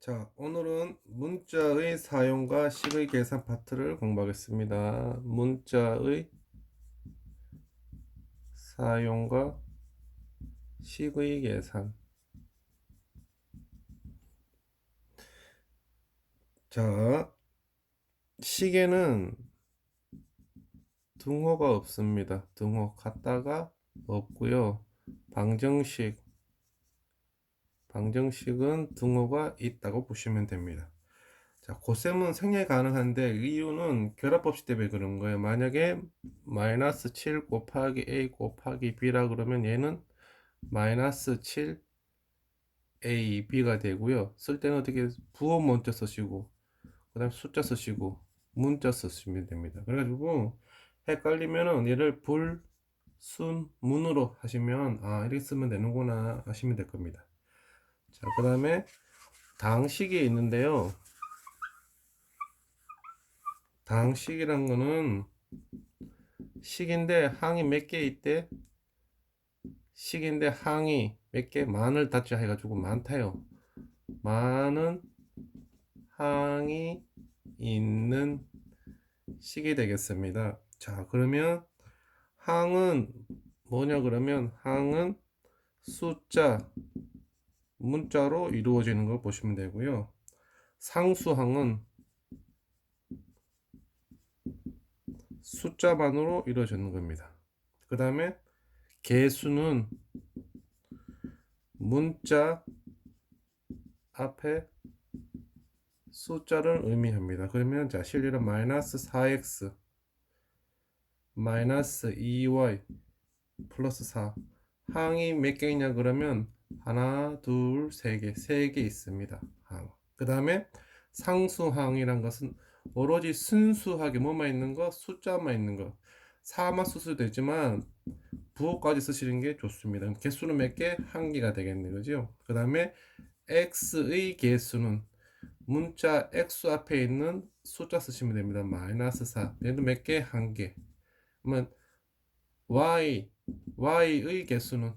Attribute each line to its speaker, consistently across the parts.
Speaker 1: 자, 오늘은 문자의 사용과 식의 계산 파트를 공부하겠습니다. 문자의 사용과 식의 계산. 자, 식에는 등호가 없습니다. 등호 같다가 없고요. 방정식 방정식은 등호가 있다고 보시면 됩니다. 자, 고셈은 생략 가능한데 이유는 결합법칙 때문에 그런 거예요. 만약에 마이너스 7 곱하기 a 곱하기 b라 그러면 얘는 마이너스 7 a b가 되고요. 쓸 때는 어떻게 부호 먼저 쓰시고 그다음 숫자 쓰시고 문자 쓰시면 됩니다. 그래가지고 헷갈리면은 얘를 불, 순, 문으로 하시면 아 이렇게 쓰면 되는구나 하시면 될 겁니다. 자, 그 다음에 당식이 있는데요. 당식이란 거는 식인데 항이 몇 개 있대? 식인데 항이 몇 개? 만을 닫자 해가지고 많다요. 많은 항이 있는 식이 되겠습니다. 자, 그러면 항은 뭐냐 그러면 항은 숫자 문자로 이루어지는 걸 보시면 되고요. 상수항은 숫자만으로 이루어지는 겁니다. 그 다음에 개수는 문자 앞에 숫자를 의미합니다. 그러면 자 실리는 마이너스 4x 마이너스 2y 플러스 4 항이 몇 개이냐 그러면 하나, 둘, 세 개, 세 개 있습니다. 항. 그 다음에 상수항이란 것은 오로지 순수하게 뭐만 있는 거, 숫자만 있는 거. 4만 쓸 수도 있지만 부호까지 쓰시는 게 좋습니다. 개수는 몇 개? 한 개가 되겠네, 그죠? 그 다음에 x의 개수는 문자 x 앞에 있는 숫자 쓰시면 됩니다. 마이너스 4. 얘도 몇 개? 한 개. 그러면 y, y의 개수는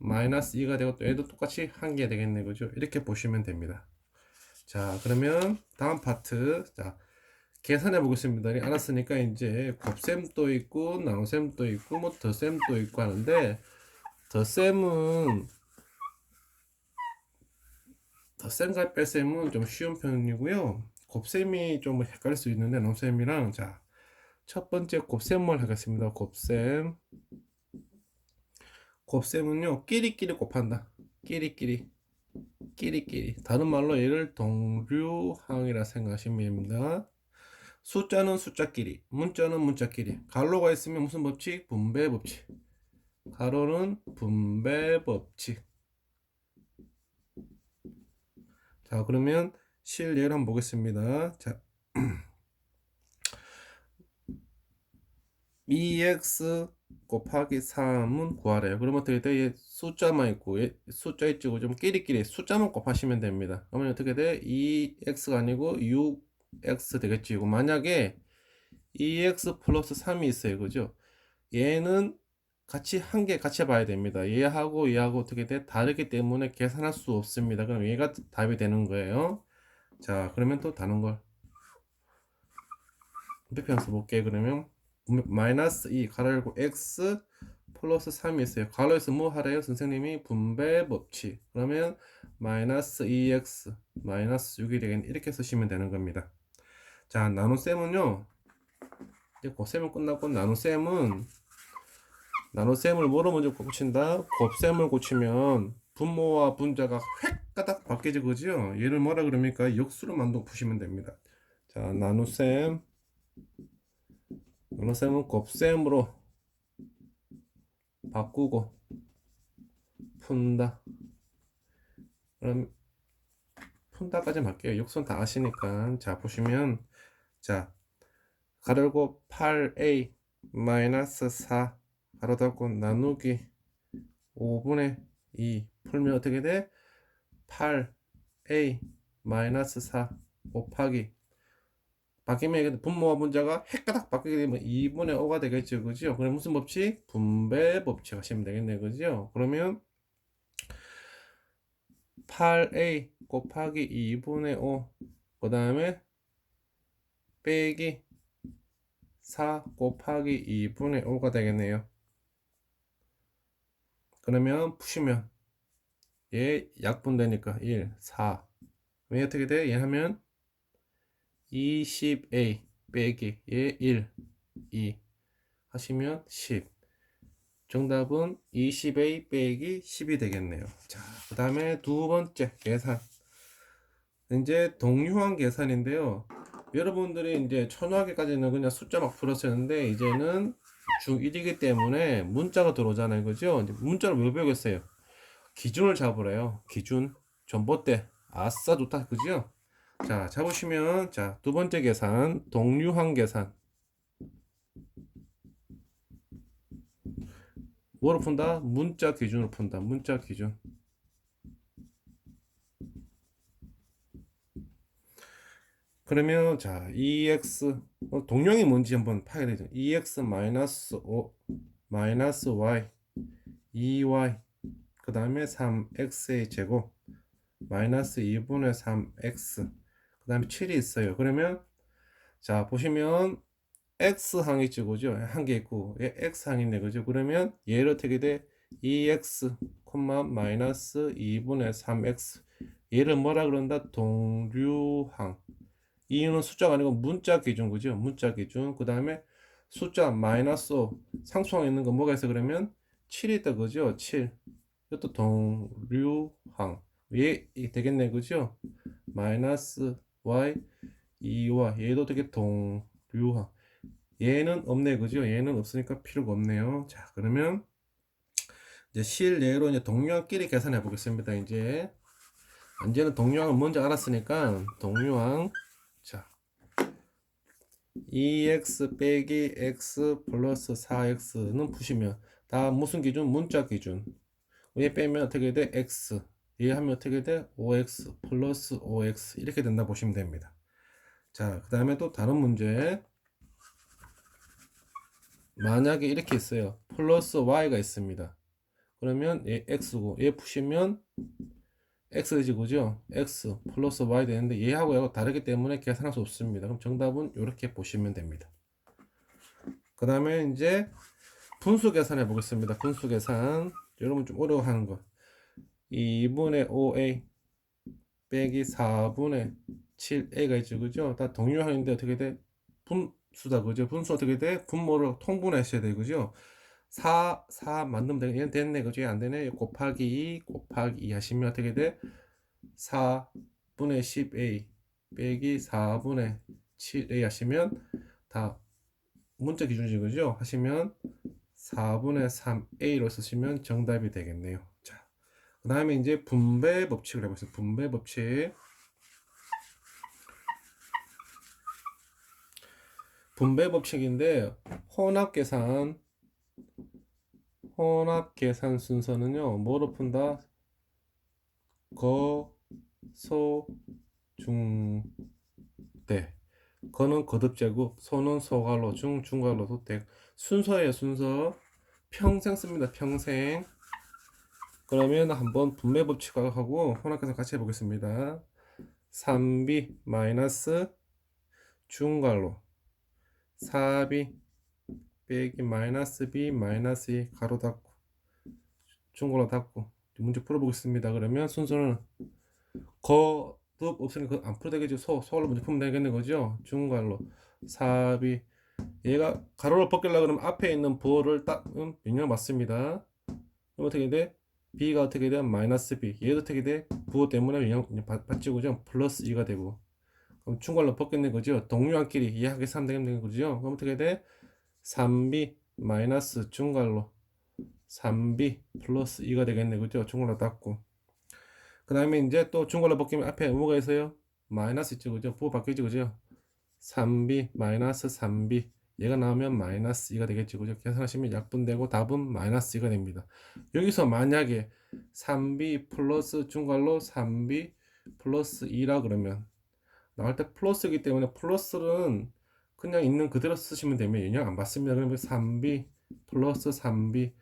Speaker 1: 마이너스 2가 되고 또 얘도 똑같이 한 개 되겠네 그죠? 이렇게 보시면 됩니다. 자 그러면 다음 파트. 자 계산해 보겠습니다. 알았으니까 이제 곱셈도 있고 나눗셈도 있고 뭐 더셈도 있고 하는데 더셈은 더셈과 뺄셈은 좀 쉬운 편이고요. 곱셈이 좀 헷갈릴 수 있는데 나눗셈이랑 자 첫 번째 곱셈을 하겠습니다. 곱셈 곱셈은요 끼리끼리 곱한다. 끼리끼리 끼리끼리. 다른 말로 얘를 동류항이라 생각하시면 됩니다. 숫자는 숫자끼리 문자는 문자끼리. 갈로가 있으면 무슨 법칙? 분배 법칙. 가로는 분배 법칙. 자 그러면 실 예를 한번 보겠습니다. 자 2x 곱하기 3은 구하래요. 그럼 어떻게 돼? 얘 숫자만 있고 얘 숫자 있죠. 좀 끼리끼리 숫자만 곱하시면 됩니다. 그러면 어떻게 돼? 2x가 아니고 6x 되겠지. 이거 만약에 2x 플러스 3이 있어요. 그죠? 얘는 같이 한 개 같이 봐야 됩니다. 얘하고 얘하고 어떻게 돼? 다르기 때문에 계산할 수 없습니다. 그럼 얘가 답이 되는 거예요. 자, 그러면 또 다른 걸. 표현 써볼게. 그러면 마이너스 2 가로 열고 x 플러스 3이 있어요. 가로에서 뭐 하래요? 선생님이 분배 법칙. 그러면 마이너스 2x 마이너스 6이 되겠네. 이렇게 쓰시면 되는 겁니다. 자, 나눗셈은요. 이제 곱셈은 끝났고 나눗셈은 나눗셈을 뭐로 먼저 고친다? 곱셈을 고치면 분모와 분자가 획 가닥 바뀌지 그죠? 얘를 뭐라 그럽니까? 역수로 만들어 보시면 됩니다. 자, 나눗셈 나눗셈은 곱셈으로 바꾸고 푼다. 그럼 푼다까지 할게요. 역선 다 아시니까 자 보시면 자 가르고 8a 마이너스 4 가로 닫고 나누기 5분의 2 풀면 어떻게 돼? 8a 마이너스 4 곱하기 바뀌면 분모와 분자가 헷가닥 바뀌게 되면 2분의 5가 되겠죠. 그죠? 그럼 무슨 법칙? 분배 법칙 하시면 되겠네. 그죠? 그러면 8a 곱하기 2분의 5. 그 다음에 빼기 4 곱하기 2분의 5가 되겠네요. 그러면 푸시면 얘 약분되니까 1, 4. 왜 어떻게 돼? 얘 하면 20a 빼기 얘 1, 2 하시면 10. 정답은 20a 빼기 10이 되겠네요. 자, 그 다음에 두 번째 계산. 이제 동류한 계산인데요. 여러분들이 이제 초등학교까지는 그냥 숫자 막 풀었었는데 이제는 중1이기 때문에 문자가 들어오잖아요. 그죠? 문자를 왜 배우겠어요? 기준을 잡으래요. 기준. 전봇대. 아싸 좋다. 그죠? 자, 잡으시면 자, 두 번째 계산. 동류한 계산. 뭐로 푼다? 문자 기준으로 푼다. 문자 기준. 그러면 자, EX 어, 동령이 뭔지 한번 파야 되죠. EX 마이너스 5 마이너스 Y 2Y 그 다음에 3X의 제곱 마이너스 2분의 3X 그 다음에 7이 있어요. 그러면 자 보시면 X항이. 그죠? 한 개 있고 얘 X항인데 그죠? 그러면 얘를 어떻게 돼? 2X 콤마 마이너스 2분의 3X 얘를 뭐라 그런다? 동류항 이유는 숫자가 아니고 문자 기준 그죠? 문자 기준. 그 다음에 숫자 마이너스 5 상수항 있는 거 뭐가 있어 그러면 7이 있다 그죠? 7. 이것도 동류항. 얘 되겠네 그죠? 마이너스 y 2와 얘도 되게 동류항. 얘는 없네 그죠? 얘는 없으니까 필요가 없네요. 자 그러면 이제 실례로 이제 동류항끼리 계산해 보겠습니다. 이제 이제는 동류항을 먼저 알았으니까 동류항 자, 2x 빼기 x 플러스 4x는 푸시면 다 무슨 기준? 문자 기준. 얘 빼면 어떻게 돼? x. 얘 하면 어떻게 돼? 5x 플러스 5x 이렇게 된다 보시면 됩니다. 자, 그 다음에 또 다른 문제. 만약에 이렇게 있어요. 플러스 y가 있습니다. 그러면 얘 x고 얘 푸시면 x지 그죠? x 플러스 y 되는데 얘하고 얘하고 다르기 때문에 계산할 수 없습니다. 그럼 정답은 이렇게 보시면 됩니다. 그 다음에 이제 분수 계산해 보겠습니다. 분수 계산 여러분 좀 어려워하는 거 2분의 5a 빼기 4분의 7a가 있죠 그죠? 다 동일항인데 어떻게 돼? 분수다 그죠? 분수 어떻게 돼? 분모를 통분하셔야 돼 그죠? 4, 4 만들면 되겠네. 됐네. 그죠? 안 되네. 곱하기 2, 곱하기 2 하시면 어떻게 돼? 4분의 10a 빼기 4분의 7a 하시면 다 문자 기준이죠. 그죠? 하시면 4분의 3a로 쓰시면 정답이 되겠네요. 자, 그 다음에 이제 분배 법칙을 해보겠습니다. 분배 법칙. 분배 법칙인데 혼합 계산 혼합 계산 순서는요, 뭐로 푼다? 거, 소, 중, 대. 거는 거듭제곱, 소는 소갈로, 중, 중갈로, 소대. 순서예요, 순서. 평생 씁니다, 평생. 그러면 한번 분배 법칙하고 혼합 계산 같이 해보겠습니다. 3b 마이너스 중갈로 4b 빼기 마이너스 b 마이너스 2 가로 닫고 중괄호 닫고 문제 풀어보겠습니다. 그러면 순서는 거듭 없으니까 안 풀어도 되겠죠. 소, 소로 문제 풀면 되겠는 거죠. 중괄호 4b 얘가 가로를 벗기려고 그러면 앞에 있는 부호를 딱 음, 명령 맞습니다. 그럼 어떻게 돼? B가 어떻게 돼? 마이너스 b 얘도 어떻게 돼? 부호 때문에 받지 그죠? 플러스 2가 되고 그럼 중괄호 벗겠는 거죠. 동류한끼리 이해하게 3 되는 거죠. 그럼 어떻게 돼? 3b 마이너스 중괄로 3b 플러스 2가 되겠네 그죠 중괄로 닫고 그 다음에 이제 또 중괄로 바뀌면 앞에 뭐가 있어요 마이너스 있죠 그죠 부호 바뀌죠 그죠 3b 마이너스 3b 얘가 나오면 마이너스 2가 되겠죠 그죠? 계산하시면 약분되고 답은 마이너스 2가 됩니다. 여기서 만약에 3b 플러스 중괄로 3b 플러스 2라 그러면 나올 때 플러스이기 때문에 플러스는 그냥 있는 그대로 쓰시면 되면 영향 안 받습니다. 그러면 3b 플러스 3b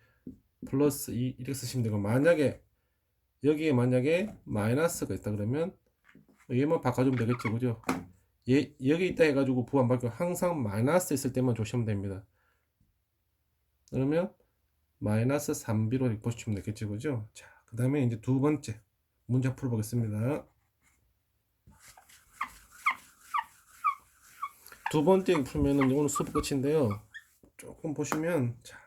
Speaker 1: 플러스 2 이렇게 쓰시면 되고 만약에 여기에 만약에 마이너스가 있다 그러면 얘만 바꿔주면 되겠죠. 그죠 얘, 여기 있다 해가지고 부안 바뀌고 항상 마이너스 있을 때만 조심하면 됩니다. 그러면 마이너스 3b로 보시면 되겠죠 그죠? 자 그 다음에 이제 두 번째 문제 풀어보겠습니다. 두 번째 풀면은 오늘 수업 끝인데요. 조금 보시면 자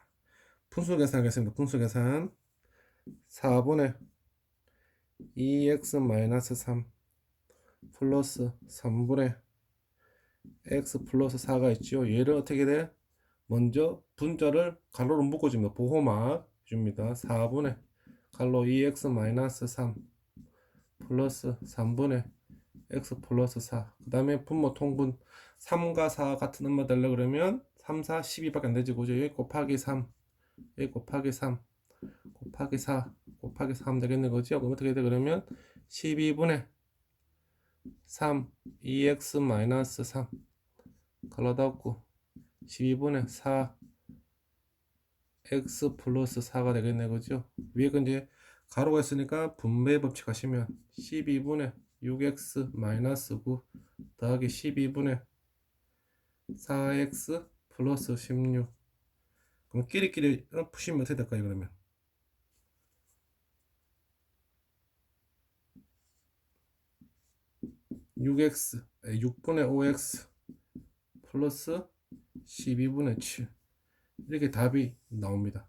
Speaker 1: 분수 계산하겠습니다. 분수 계산. 4분의 2x-3 플러스 3분의 x 플러스 4가 있죠. 얘를 어떻게 돼? 먼저 분자를 가로로 묶어줍니다. 보호막 줍니다. 4분의 갈로 2x-3 플러스 3분의 x 플러스 4. 그 다음에 분모 통분 3과 4 같은 음마 되려 그러면 3, 4, 12밖에 안 되지. 그죠? 여기 곱하기 3, 여기 곱하기 3, 곱하기 4, 곱하기 4 하면 되겠네. 그죠? 그럼 어떻게 돼? 그러면 12분의 3, 2x-3 갈라다 없고 12분의 4 x 플러스 4가 되겠네 그죠? 위에 건 이제 가로가 있으니까 분배 법칙 하시면 12분의 6x 마이너스 9 더하기 12분의 4x 플러스 16 그럼 끼리끼리 어, 푸시면 어떻게 될까요 그러면 6x 6분의 5x 플러스 12분의 7 이렇게 답이 나옵니다.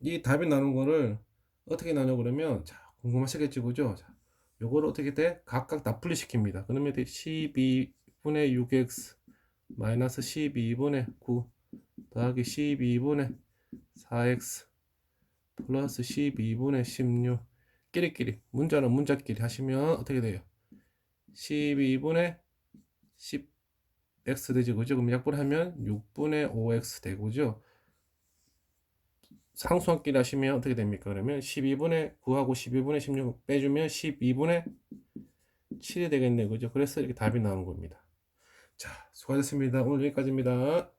Speaker 1: 이 답이 나오는 거를 어떻게 나누냐 그러면 자 궁금하시겠죠 그죠? 자, 요거를 어떻게 돼? 각각 다 분리시킵니다. 그러면 돼 12분의 6x 마이너스 12분의 9 더하기 12분의 4x 플러스 12분의 16 끼리끼리 문자는 문자끼리 하시면 어떻게 돼요? 12분의 10x 되죠. 그죠? 그럼 약분하면 6분의 5x 되고죠. 상수함끼리 하시면 어떻게 됩니까? 그러면 12분의 9하고 12분의 16 빼주면 12분의 7이 되겠네요. 그죠? 그래서 이렇게 답이 나온 겁니다. 자, 수고하셨습니다. 오늘 여기까지입니다.